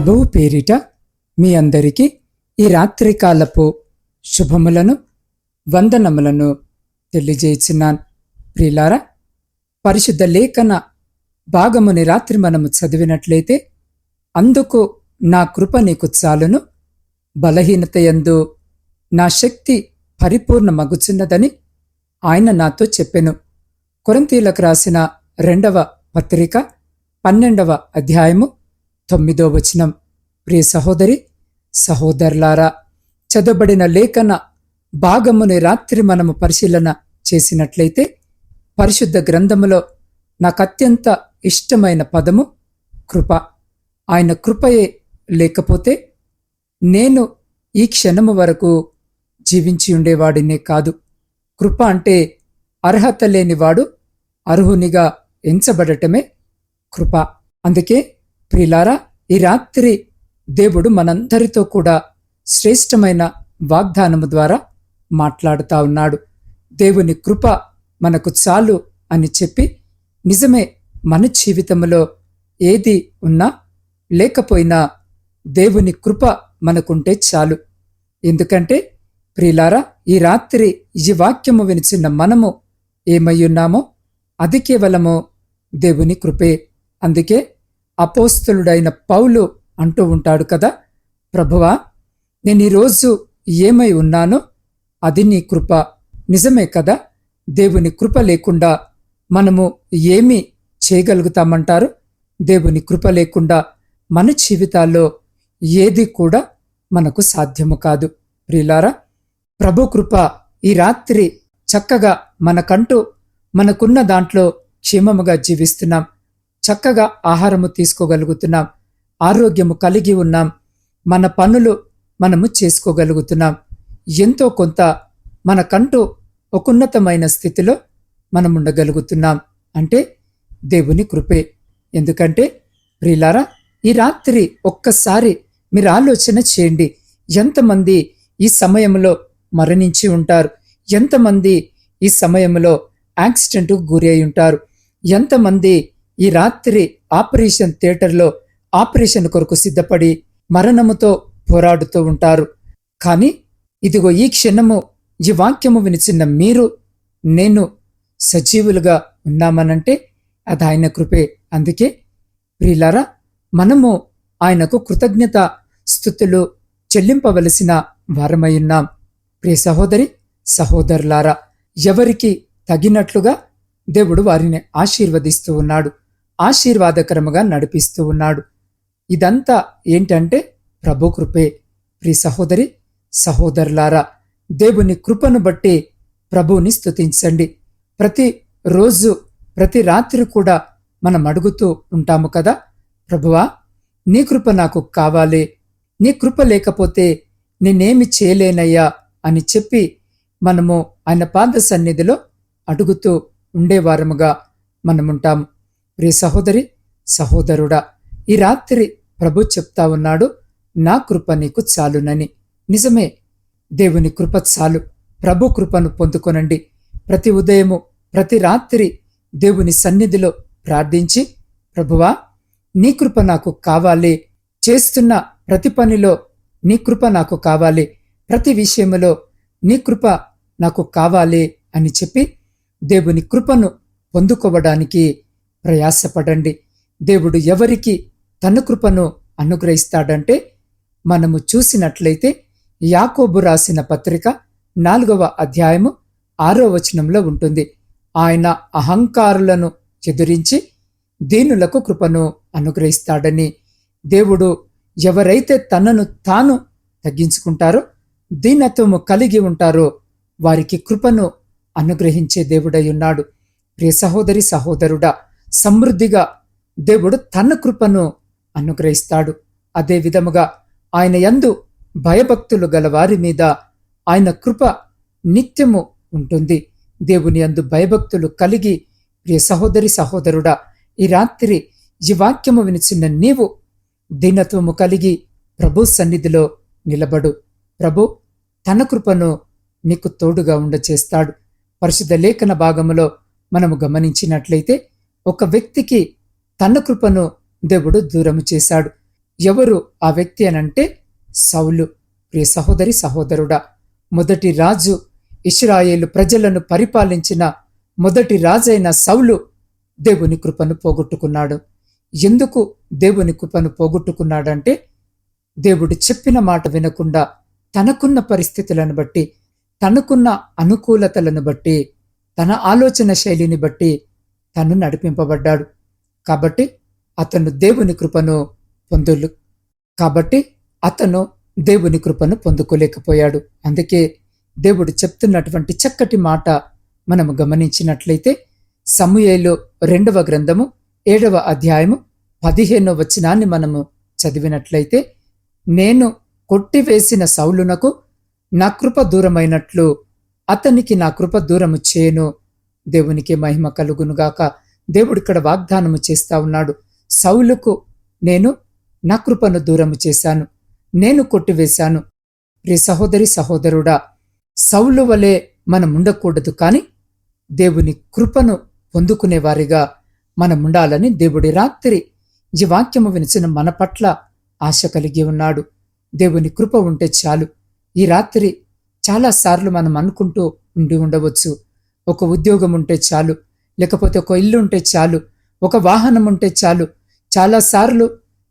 ప్రభువు పేరిట మీ అందరికీ ఈ రాత్రికాలపు శుభములను వందనములను తెలియజేస్తున్నాను ప్రిలారా పరిశుద్ధ లేఖన భాగముని రాత్రి మనము చదివినట్లయితే అందుకు నా కృప నీకు చాలును. బలహీనత యందు నా శక్తి పరిపూర్ణ మగుచున్నదని ఆయన నాతో చెప్పెను. కొరంతీలకు రాసిన రెండవ పత్రిక పన్నెండవ అధ్యాయము తొమ్మిదో వచనం. ప్రియ సహోదరి సహోదరులారా చదవబడిన లేఖన భాగముని రాత్రి మనము పరిశీలన చేసినట్లయితే పరిశుద్ధ గ్రంథములో నాకు అత్యంత ఇష్టమైన పదము కృప. ఆయన కృపయే లేకపోతే నేను ఈ క్షణము వరకు జీవించి ఉండేవాడినే కాదు. కృప అంటే అర్హత లేనివాడు అర్హునిగా ఎంచబడటమే కృప. అందుకే ప్రిలారా ఈ రాత్రి దేవుడు మనందరితో కూడా శ్రేష్టమైన వాగ్దానము ద్వారా మాట్లాడుతా ఉన్నాడు. దేవుని కృప మనకు చాలు అని చెప్పి నిజమే మన జీవితంలో ఏది ఉన్నా లేకపోయినా దేవుని కృప మనకుంటే చాలు. ఎందుకంటే ప్రియులారా ఈ రాత్రి ఈ వాక్యము వినిచిన మనము ఏమయ్యున్నామో అది కేవలము దేవుని కృపే. అందుకే అపోస్తులుడైన పౌలు అంటూ ఉంటాడు కదా ప్రభువా నేను ఈరోజు ఏమై ఉన్నానో అది నీ కృప. నిజమే కదా దేవుని కృప లేకుండా మనము ఏమి చేయగలుగుతామంటారు? దేవుని కృప లేకుండా మన జీవితాల్లో ఏది కూడా మనకు సాధ్యము కాదు. ప్రియులారా ప్రభు కృప ఈ రాత్రి చక్కగా మనకంటూ మనకున్న దాంట్లో క్షేమముగా జీవిస్తున్నాం. చక్కగా ఆహారము తీసుకోగలుగుతున్నాం. ఆరోగ్యము కలిగి ఉన్నాం. మన పనులు మనము చేసుకోగలుగుతున్నాం. ఎంతో కొంత మనకంటూ ఒక ఉన్నతమైన స్థితిలో మనం ఉండగలుగుతున్నాం. అంటే దేవుని కృపే. ఎందుకంటే ప్రియులారా ఈ రాత్రి ఒక్కసారి మీరు ఆలోచన చేయండి. ఎంతమంది ఈ సమయంలో మరణించి ఉంటారు? ఎంతమంది ఈ సమయంలో యాక్సిడెంట్కు గురి అయి ఉంటారు? ఎంతమంది ఈ రాత్రి ఆపరేషన్ థియేటర్లో ఆపరేషన్ కొరకు సిద్ధపడి మరణముతో పోరాడుతూ ఉంటారు. కానీ ఇదిగో ఈ క్షణము ఈ వాక్యము వినిచిన్న మీరు నేను సజీవులుగా ఉన్నామనంటే అది ఆయన కృపే. అందుకే ప్రియులారా మనము ఆయనకు కృతజ్ఞత స్థుతులు చెల్లింపవలసిన వారమై ఉన్నాం. ప్రియ సహోదరి సహోదరులారా ఎవరికి తగినట్లుగా దేవుడు వారిని ఆశీర్వదిస్తూ ఉన్నాడు. ఆశీర్వాదకరముగా నడిపిస్తూ ఉన్నాడు. ఇదంతా ఏంటంటే ప్రభు కృపే. ప్రి సహోదరి సహోదరులారా దేవుని కృపను బట్టి ప్రభువుని స్తుతించండి. ప్రతి రోజు ప్రతి రాత్రి కూడా మనం అడుగుతూ ఉంటాము కదా ప్రభువా నీ కృప నాకు కావాలి నీ కృప లేకపోతే నేనేమి చేయలేనయ్యా అని చెప్పి మనము ఆయన పాద సన్నిధిలో అడుగుతూ ఉండేవారముగా మనముంటాము. ప్రియ సహోదరి సహోదరుడా ఈ రాత్రి ప్రభు చెప్తా ఉన్నాడు నా కృప నీకు చాలునని. నిజమే దేవుని కృప చాలు. ప్రభు కృపను పొందుకొనండి. ప్రతి ఉదయము ప్రతి రాత్రి దేవుని సన్నిధిలో ప్రార్థించి ప్రభువా నీ కృప నాకు కావాలి. చేస్తున్న ప్రతి పనిలో నీ కృప నాకు కావాలి. ప్రతి విషయములో నీ కృప నాకు కావాలి అని చెప్పి దేవుని కృపను పొందుకోవడానికి ప్రయాసపడండి. దేవుడు ఎవరికి తన కృపను అనుగ్రహిస్తాడంటే మనము చూసినట్లయితే యాకోబు రాసిన పత్రిక నాలుగవ అధ్యాయము ఆరో వచనంలో ఉంటుంది. ఆయన అహంకారులను ఎదురించి దీనులకు కృపను అనుగ్రహిస్తాడని. దేవుడు ఎవరైతే తనను తాను తగ్గించుకుంటారో దీనత్వము కలిగి ఉంటారో వారికి కృపను అనుగ్రహించే దేవుడై ఉన్నాడు. ప్రియ సహోదరి సహోదరుడా సమృద్ధిగా దేవుడు తన కృపను అనుగ్రహిస్తాడు. అదే విధముగా ఆయన యందు భయభక్తులు గల వారి మీద ఆయన కృప నిత్యము ఉంటుంది. దేవుని అందు భయభక్తులు కలిగి ప్రియ సహోదరి సహోదరుడా ఈ రాత్రి ఈ వాక్యము వినిచిన నీవు దీనత్వము కలిగి ప్రభు సన్నిధిలో నిలబడు. ప్రభు తన కృపను నీకు తోడుగా ఉండచేస్తాడు. పరిశుద్ధ లేఖన భాగములో మనము గమనించినట్లయితే ఒక వ్యక్తికి తన కృపను దేవుడు దూరము చేశాడు. ఎవరు ఆ వ్యక్తి అనంటే సౌలు. ప్రియ సహోదరి సహోదరుడా మొదటి రాజు ఇస్రాయేలు ప్రజలను పరిపాలించిన మొదటి రాజైన సౌలు దేవుని కృపను పోగొట్టుకున్నాడు. ఎందుకు దేవుని కృపను పోగొట్టుకున్నాడంటే దేవుడు చెప్పిన మాట వినకుండా తనకున్న పరిస్థితులను బట్టి తనకున్న అనుకూలతలను బట్టి తన ఆలోచన శైలిని బట్టి తను నడిపింపబడ్డాడు. కాబట్టి అతను దేవుని కృపను పొందులు. కాబట్టి అతను దేవుని కృపను పొందుకోలేకపోయాడు. అందుకే దేవుడు చెప్తున్నటువంటి చక్కటి మాట మనము గమనించినట్లయితే సమూహలో రెండవ గ్రంథము ఏడవ అధ్యాయము పదిహేనో వచనాన్ని మనము చదివినట్లయితే నేను కొట్టివేసిన సౌలునకు నా కృప దూరమైనట్లు అతనికి నా కృప దూరము చేయను. దేవునికి మహిమ కలుగునుగాక దేవుడు ఇక్కడ వాగ్దానము చేస్తా ఉన్నాడు. సౌలుకు నేను నా కృపను దూరము చేశాను. నేను కొట్టివేశాను. రే సహోదరి సహోదరుడా సౌలు వలె మనం ఉండకూడదు కానీ దేవుని కృపను పొందుకునేవారిగా మనం ఉండాలని దేవుడి రాత్రి ఈ వాక్యము వినిచిన మన పట్ల ఆశ కలిగి ఉన్నాడు. దేవుని కృప ఉంటే చాలు. ఈ రాత్రి చాలాసార్లు మనం అనుకుంటూ ఉండి ఉండవచ్చు. ఒక ఉద్యోగం ఉంటే చాలు లేకపోతే ఒక ఇల్లు ఉంటే చాలు ఒక వాహనం ఉంటే చాలు. చాలాసార్లు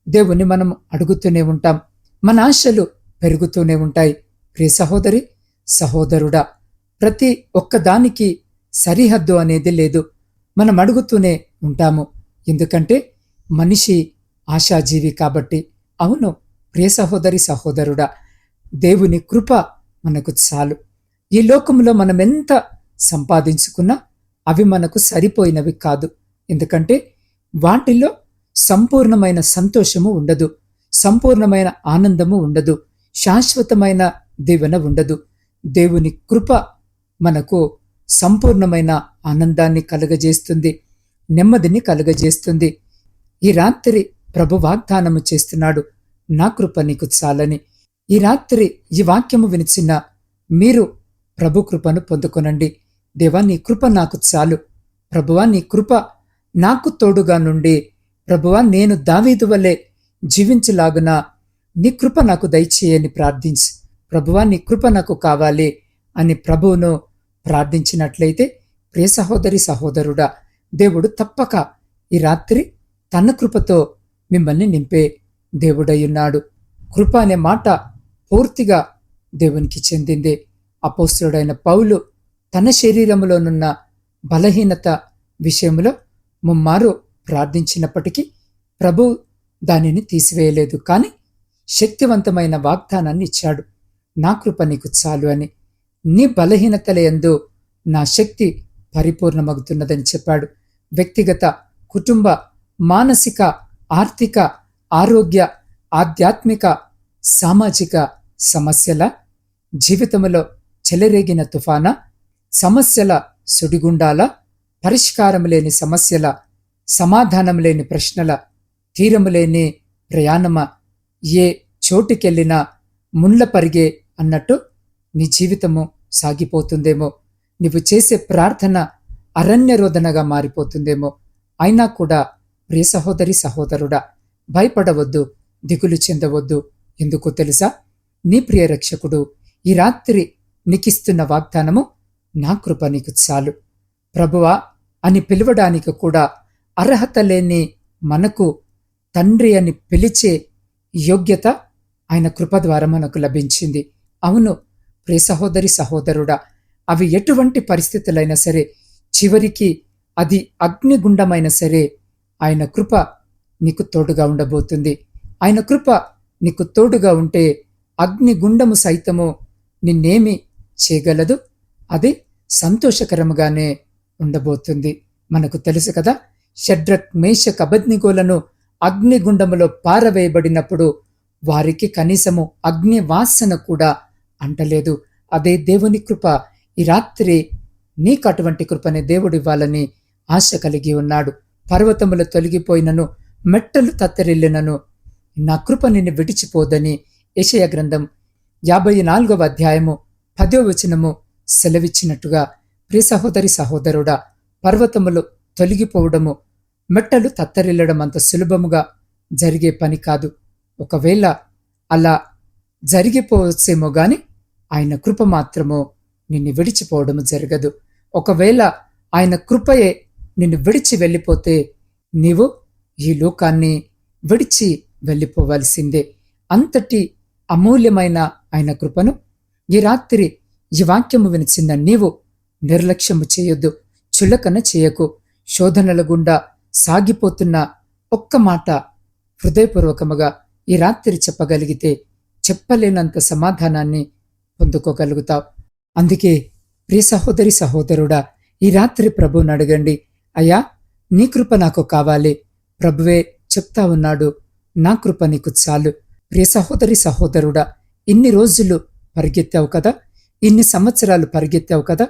దేవుని మనం అడుగుతూనే ఉంటాం. మన ఆశలు పెరుగుతూనే ఉంటాయి. ప్రియ సహోదరి సహోదరుడా ప్రతి ఒక్కదానికి సరిహద్దు అనేది లేదు. మనం అడుగుతూనే ఉంటాము. ఎందుకంటే మనిషి ఆశాజీవి కాబట్టి. అవును ప్రియ సహోదరి సహోదరుడా దేవుని కృప మనకు చాలు. ఈ లోకంలో మనం ఎంత సంపాదించుకున్నా అవి మనకు సరిపోయినవి కాదు. ఎందుకంటే వాటిల్లో సంపూర్ణమైన సంతోషము ఉండదు సంపూర్ణమైన ఆనందము ఉండదు శాశ్వతమైన దీవెన ఉండదు. దేవుని కృప మనకు సంపూర్ణమైన ఆనందాన్ని కలుగజేస్తుంది నెమ్మదిని కలుగజేస్తుంది. ఈ రాత్రి ప్రభు వాగ్దానము చేస్తున్నాడు నా కృప నీకు చాలని. ఈ రాత్రి ఈ వాక్యము వినిచిన మీరు ప్రభు కృపను పొందుకొనండి. దేవా నీ కృప నాకు చాలు. ప్రభువా నీ కృప నాకు తోడుగా నుండి. ప్రభువా నేను దావీదు వలె జీవించలాగున నీ కృప నాకు దయచేయని ప్రార్థించి. ప్రభువా నీ కృప నాకు కావాలి అని ప్రభువును ప్రార్థించినట్లయితే ప్రియ సహోదరి సహోదరుడా దేవుడు తప్పక ఈ రాత్రి తన కృపతో మిమ్మల్ని నింపే దేవుడయ్యున్నాడు. కృప అనే మాట పూర్తిగా దేవునికి చెందింది. అపోస్తుడైన పౌలు తన శరీరములోనున్న బలహీనత విషయంలో ముమ్మారు ప్రార్థించినప్పటికీ ప్రభు దానిని తీసివేయలేదు. కానీ శక్తివంతమైన వాగ్దానాన్ని ఇచ్చాడు. నా కృప నీకు చాలు అని. నీ బలహీనతల ఎందు నా శక్తి పరిపూర్ణమవుతున్నదని చెప్పాడు. వ్యక్తిగత కుటుంబ మానసిక ఆర్థిక ఆరోగ్య ఆధ్యాత్మిక సామాజిక సమస్యల జీవితంలో చెలరేగిన తుఫానా సమస్యల సుడిగుండాల పరిష్కారం లేని సమస్యల సమాధానం లేని ప్రశ్నల తీరము లేని ప్రయాణమా ఏ చోటుకెళ్ళినా ముళ్ళ పరిగే అన్నట్టు నీ జీవితము సాగిపోతుందేమో. నీవు చేసే ప్రార్థన అరణ్యరోధనగా మారిపోతుందేమో. అయినా కూడా ప్రియ సహోదరి సహోదరుడా భయపడవద్దు దిగులు చెందవద్దు. ఎందుకో తెలుసా? నీ ప్రియ రక్షకుడు ఈ రాత్రి నీకిస్తున్న వాగ్దానము నా కృప నీకు చాలు. ప్రభువా అని పిలవడానికి కూడా అర్హత లేని మనకు తండ్రి అని పిలిచే యోగ్యత ఆయన కృప ద్వారా మనకు లభించింది. అవును ప్రియ సహోదరి సహోదరుడా అవి ఎటువంటి పరిస్థితులైనా సరే చివరికి అది అగ్నిగుండమైన సరే ఆయన కృప నీకు తోడుగా ఉండబోతుంది. ఆయన కృప నీకు తోడుగా ఉంటే అగ్నిగుండము సైతము నిన్నేమి చేయగలదు. అది సంతోషకరముగానే ఉండబోతుంది. మనకు తెలుసు కదా షడ్రక్ మేషక్ అబద్నిగోలను అగ్నిగుండములో పారవేయబడినప్పుడు వారికి కనీసము అగ్ని వాసన కూడా అంటలేదు. అదే దేవుని కృప ఈ రాత్రి నీకు అటువంటి కృపని దేవుడివ్వాలని ఆశ కలిగి ఉన్నాడు. పర్వతములు తొలగిపోయినను మెట్టలు తత్తరిల్లినను నా కృప నిన్ను విడిచిపోదని యషయ గ్రంథం యాభై నాలుగవ అధ్యాయము పదో వచనము సెలవిచ్చినట్టుగా ప్రియ సహోదరి సహోదరుడా పర్వతములు తొలగిపోవడము మెట్టలు తత్తరిల్లడం అంత సులభముగా జరిగే పని కాదు. ఒకవేళ అలా జరిగిపోవచ్చేమో గాని ఆయన కృప మాత్రము నిన్ను విడిచిపోవడము జరగదు. ఒకవేళ ఆయన కృపయే నిన్ను విడిచి వెళ్ళిపోతే నీవు ఈ లోకాన్ని విడిచి వెళ్ళిపోవలసిందే. అంతటి అమూల్యమైన ఆయన కృపను ఈ రాత్రి ఈ వాక్యము వినిచిన నీవు నిర్లక్ష్యము చేయొద్దు చులకన చేయకు. శోధనల గుండా సాగిపోతున్న ఒక్క మాట హృదయపూర్వకముగా ఈ రాత్రి చెప్పగలిగితే చెప్పలేనంత సమాధానాన్ని పొందుకోగలుగుతావు. అందుకే ప్రియ సహోదరి సహోదరుడా ఈ రాత్రి ప్రభువుని అడగండి అయ్యా నీ కృప నాకు కావాలి. ప్రభువే చెప్తా ఉన్నాడు నా కృప నీకు చాలు. ప్రియ సహోదరి సహోదరుడా ఇన్ని రోజులు పరిగెత్తావు కదా ఇన్ని సంవత్సరాలు పరిగెత్తావు కదా?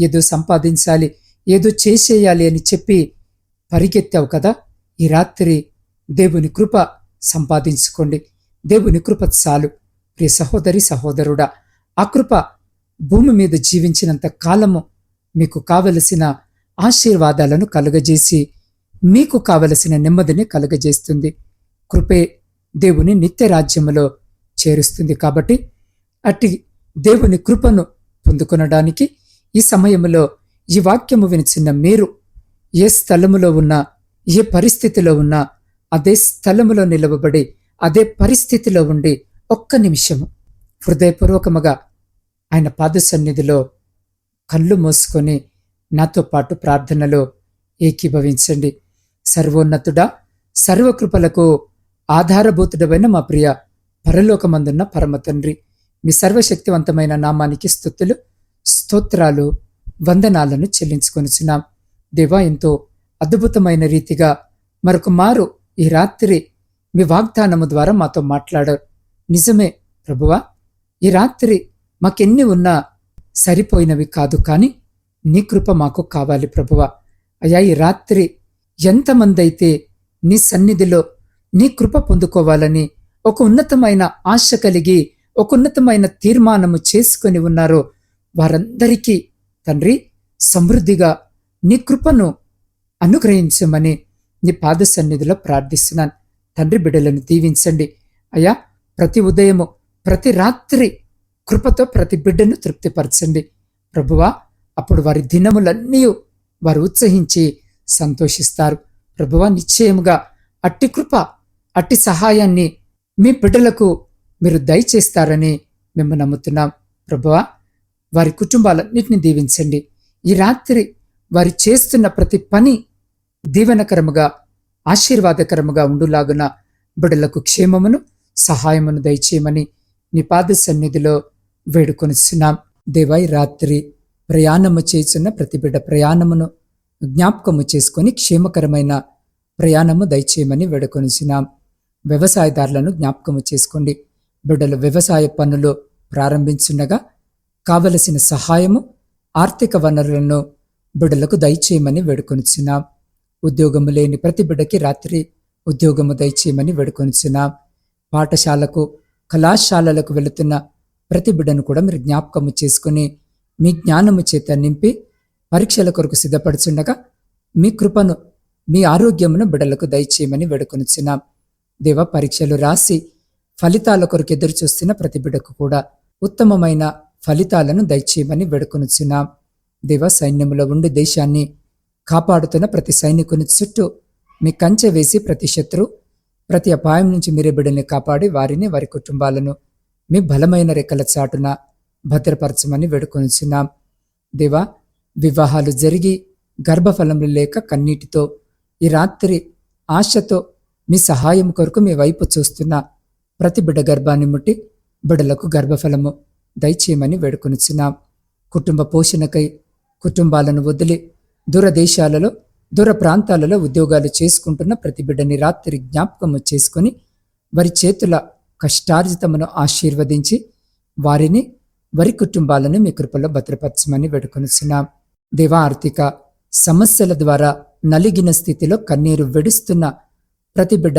ఏదో సంపాదించాలి ఏదో చేసేయాలి అని చెప్పి పరిగెత్తావు కదా? ఈ రాత్రి దేవుని కృప సంపాదించుకోండి. దేవుని కృప చాలు. ప్రియ సహోదరి సహోదరుడా ఆ కృప భూమి మీద జీవించినంత కాలము మీకు కావలసిన ఆశీర్వాదాలను కలుగజేసి మీకు కావలసిన నెమ్మదిని కలుగజేస్తుంది. కృపే దేవుని నిత్య రాజ్యములో చేరుస్తుంది కాబట్టి అట్టి దేవుని కృపను పొందుకొనడానికి ఈ సమయంలో ఈ వాక్యము వినిచిన మీరు ఏ స్థలములో ఉన్నా ఏ పరిస్థితిలో ఉన్నా అదే స్థలములో నిలవబడి అదే పరిస్థితిలో ఉండి ఒక్క నిమిషము హృదయపూర్వకముగా ఆయన పాద సన్నిధిలో కళ్ళు మూసుకొని నాతో పాటు ప్రార్థనలో ఏకీభవించండి. సర్వోన్నతుడా సర్వకృపలకు ఆధారభూతుడమైన మా ప్రియ పరలోకమందున్న పరమ తండ్రి మీ సర్వశక్తివంతమైన నామానికి స్థుతులు స్తోత్రాలు వందనాలను చెల్లించుకొనిచున్నాం. దేవా ఎంతో అద్భుతమైన రీతిగా మరొక మారు ఈ రాత్రి మీ వాగ్దానము ద్వారా మాతో మాట్లాడారు నిజమే ప్రభువా ఈ రాత్రి మాకెన్ని ఉన్నా సరిపోయినవి కాదు కానీ నీ కృప మాకు కావాలి ప్రభువా. అయ్యా ఈ రాత్రి ఎంతమంది అయితే నీ సన్నిధిలో నీ కృప పొందుకోవాలని ఒక ఉన్నతమైన ఆశ కలిగి ఒక ఉన్నతమైన తీర్మానము చేసుకొని ఉన్నారో వారందరికీ తండ్రి సమృద్ధిగా నీ కృపను అనుగ్రహించమని నీ పాద సన్నిధిలో ప్రార్థిస్తున్నాను. తండ్రి బిడ్డలను దీవించండి. అయ్యా ప్రతి ఉదయము ప్రతి రాత్రి కృపతో ప్రతి బిడ్డను తృప్తిపరచండి. ప్రభువా అప్పుడు వారి దినములన్నీ వారు ఉత్సహించి సంతోషిస్తారు. ప్రభువా నిశ్చయముగా అట్టి కృప అట్టి సహాయాన్ని మీ బిడ్డలకు మీరు దయచేస్తారని మేము నమ్ముతున్నాం. ప్రభువా వారి కుటుంబాలన్నింటినీ దీవించండి. ఈ రాత్రి వారు చేస్తున్న ప్రతి పని దీవెనకరముగా ఆశీర్వాదకరముగా ఉండులాగున బిడలకు క్షేమమును సహాయమును దయచేయమని నీ పాద సన్నిధిలో వేడుకొనిస్తున్నాం దేవాయి రాత్రి ప్రయాణము చేస్తున్న ప్రతి బిడ్డ ప్రయాణమును జ్ఞాపకము చేసుకొని క్షేమకరమైన ప్రయాణము దయచేయమని వేడుకొనిచ్చినాం వ్యవసాయదారులను జ్ఞాపకము చేసుకోండి. బిడ్డలు వ్యవసాయ పనులు ప్రారంభించుండగా కావలసిన సహాయము ఆర్థిక వనరులను బిడ్డలకు దయచేయమని వేడుకొనిచున్నాం. ఉద్యోగము లేని ప్రతి బిడ్డకి రాత్రి ఉద్యోగము దయచేయమని వేడుకొనిచున్నాం. పాఠశాలకు కళాశాలలకు వెళుతున్న ప్రతి బిడ్డను కూడా మీరు జ్ఞాపకము చేసుకుని మీ జ్ఞానము చేత నింపి పరీక్షల కొరకు సిద్ధపడుచుండగా మీ కృపను మీ ఆరోగ్యమును బిడ్డలకు దయచేయమని వేడుకొనిచున్నాం. దేవ పరీక్షలు రాసి ఫలితాల కొరకు ఎదురు చూస్తున్న ప్రతి బిడకు కూడా ఉత్తమమైన ఫలితాలను దయచేయమని వేడుకొనుచున్నాం. దేవ సైన్యములో ఉండి దేశాన్ని కాపాడుతున్న ప్రతి సైనికుని చుట్టూ మీ కంచె వేసి ప్రతి శత్రు ప్రతి అపాయం నుంచి మీరే బిడ్డల్ని కాపాడి వారిని వారి కుటుంబాలను మీ బలమైన రెక్కల చాటున భద్రపరచమని వేడుకొనిచున్నాం. దేవా వివాహాలు జరిగి గర్భఫలములు లేక కన్నీటితో ఈ రాత్రి ఆశతో మీ సహాయం కొరకు మీ వైపు చూస్తున్న ప్రతి బిడ్డ గర్భాన్ని ముట్టి బిడ్డలకు గర్భఫలము దయచేయమని వేడుకొనిచున్నాం. కుటుంబ పోషణకై కుటుంబాలను వదిలి దూర దేశాలలో దూర ప్రాంతాలలో ఉద్యోగాలు చేసుకుంటున్న ప్రతి బిడ్డని రాత్రి జ్ఞాపకము చేసుకొని వారి చేతుల కష్టార్జితమును ఆశీర్వదించి వారిని వారి కుటుంబాలను మీ కృపలో భద్రపరచమని వేడుకొనిచున్నాం. దేవా ఆర్థిక సమస్యల ద్వారా నలిగిన స్థితిలో కన్నీరు వెడుస్తున్న ప్రతి బిడ్డ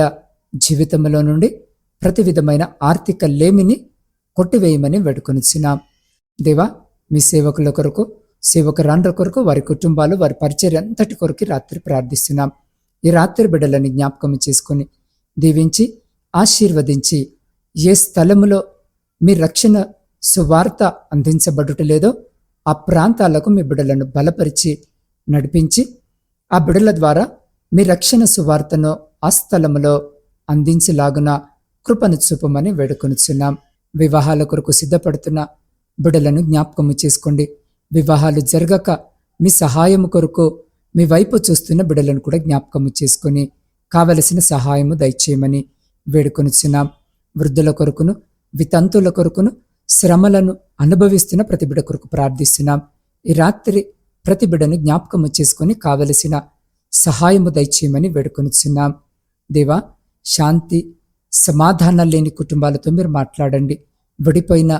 జీవితంలో నుండి ప్రతి విధమైన ఆర్థిక లేమిని కొట్టివేయమని వేడుకొనిచ్చినాం దేవా మీ సేవకుల కొరకు సేవకురాండ్ర కొరకు వారి కుటుంబాలు వారి పరిచర్య అంతటి కొరకు రాత్రి ప్రార్థిస్తున్నాం. ఈ రాత్రి బిడ్డలని జ్ఞాపకం చేసుకొని దీవించి ఆశీర్వదించి ఏ స్థలములో మీ రక్షణ సువార్త అందించబడుట లేదో ఆ ప్రాంతాలకు మీ బిడలను బలపరిచి నడిపించి ఆ బిడల ద్వారా మీ రక్షణ సువార్తను ఆ స్థలములో అందించలాగున కృపను చూపమని వేడుకొనుచున్నాం. వివాహాల కొరకు సిద్ధపడుతున్న బిడలను జ్ఞాపకము చేసుకోండి. వివాహాలు జరగక మీ సహాయము కొరకు మీ వైపు చూస్తున్న బిడలను కూడా జ్ఞాపకము చేసుకొని కావలసిన సహాయము దయచేయమని వేడుకొనిచున్నాం. వృద్ధుల కొరకును వితంతుల కొరకును శ్రమలను అనుభవిస్తున్న ప్రతి బిడ కొరకు ప్రార్థిస్తున్నాం. ఈ రాత్రి ప్రతి బిడను జ్ఞాపకము చేసుకొని కావలసిన సహాయము దయచేయమని వేడుకొనిచున్నాం. దేవా శాంతి సమాధానం లేని కుటుంబాలతో మీరు మాట్లాడండి. విడిపోయిన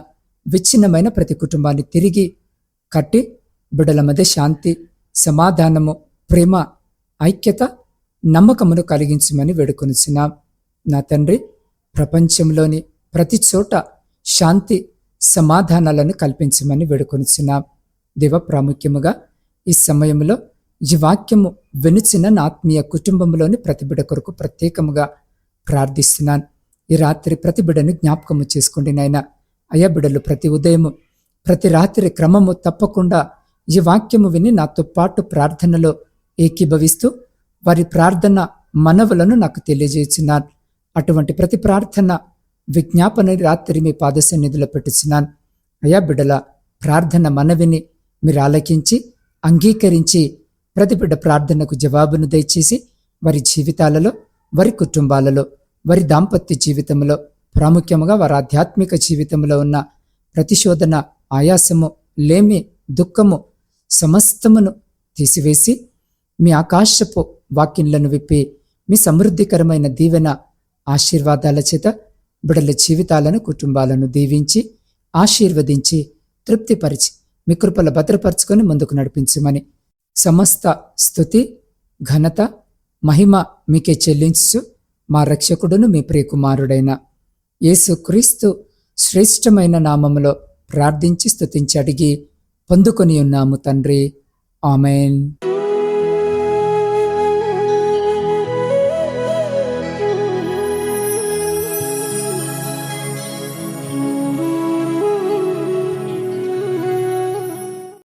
విచ్ఛిన్నమైన ప్రతి కుటుంబాన్ని తిరిగి కట్టి బిడల మధ్య శాంతి సమాధానము ప్రేమ ఐక్యత నమ్మకమును కలిగించమని వేడుకొనిసిన నా తండ్రి ప్రపంచంలోని ప్రతి చోట శాంతి సమాధానాలను కల్పించమని వేడుకొనిచిన దేవ ప్రాముఖ్యముగా ఈ సమయంలో ఈ వాక్యము వెనుచిన నా ఆత్మీయ కుటుంబంలోని ప్రతి బిడ కొరకు ప్రత్యేకముగా ప్రార్థిస్తున్నాను. ఈ రాత్రి ప్రతి బిడ్డను జ్ఞాపకము చేసుకోండి నాయన. అయ్యా బిడ్డలు ప్రతి ఉదయము ప్రతి రాత్రి క్రమము తప్పకుండా ఈ వాక్యము విని నాతో పాటు ప్రార్థనలో ఏకీభవిస్తూ వారి ప్రార్థన మనవులను నాకు తెలియజేస్తున్నాను. అటువంటి ప్రతి ప్రార్థన విజ్ఞాపన రాత్రి మీ పాద సన్నిధిలో పెట్టుచున్నాను. అయా బిడ్డల ప్రార్థన మనవిని మీరు ఆలకించి అంగీకరించి ప్రతి బిడ్డ ప్రార్థనకు జవాబును దయచేసి వారి జీవితాలలో వారి కుటుంబాలలో వారి దాంపత్య జీవితంలో ప్రాముఖ్యముగా వారి ఆధ్యాత్మిక జీవితంలో ఉన్న ప్రతిశోధన ఆయాసము లేమి దుఃఖము సమస్తమును తీసివేసి మీ ఆకాశపు వాక్యంలను విప్పి మీ సమృద్ధికరమైన దీవెన ఆశీర్వాదాల చేత బిడల జీవితాలను కుటుంబాలను దీవించి ఆశీర్వదించి తృప్తిపరిచి మీ కృపల భద్రపరుచుకొని ముందుకు నడిపించమని సమస్త స్థుతి ఘనత మహిమ మీకే చెల్లించు మా రక్షకుడును మీ ప్రియకుమారుడైన యేసుక్రీస్తు శ్రేష్టమైన నామములో ప్రార్థించి స్థుతించి అడిగి పొందుకొని ఉన్నాము తండ్రి. ఆమెన్.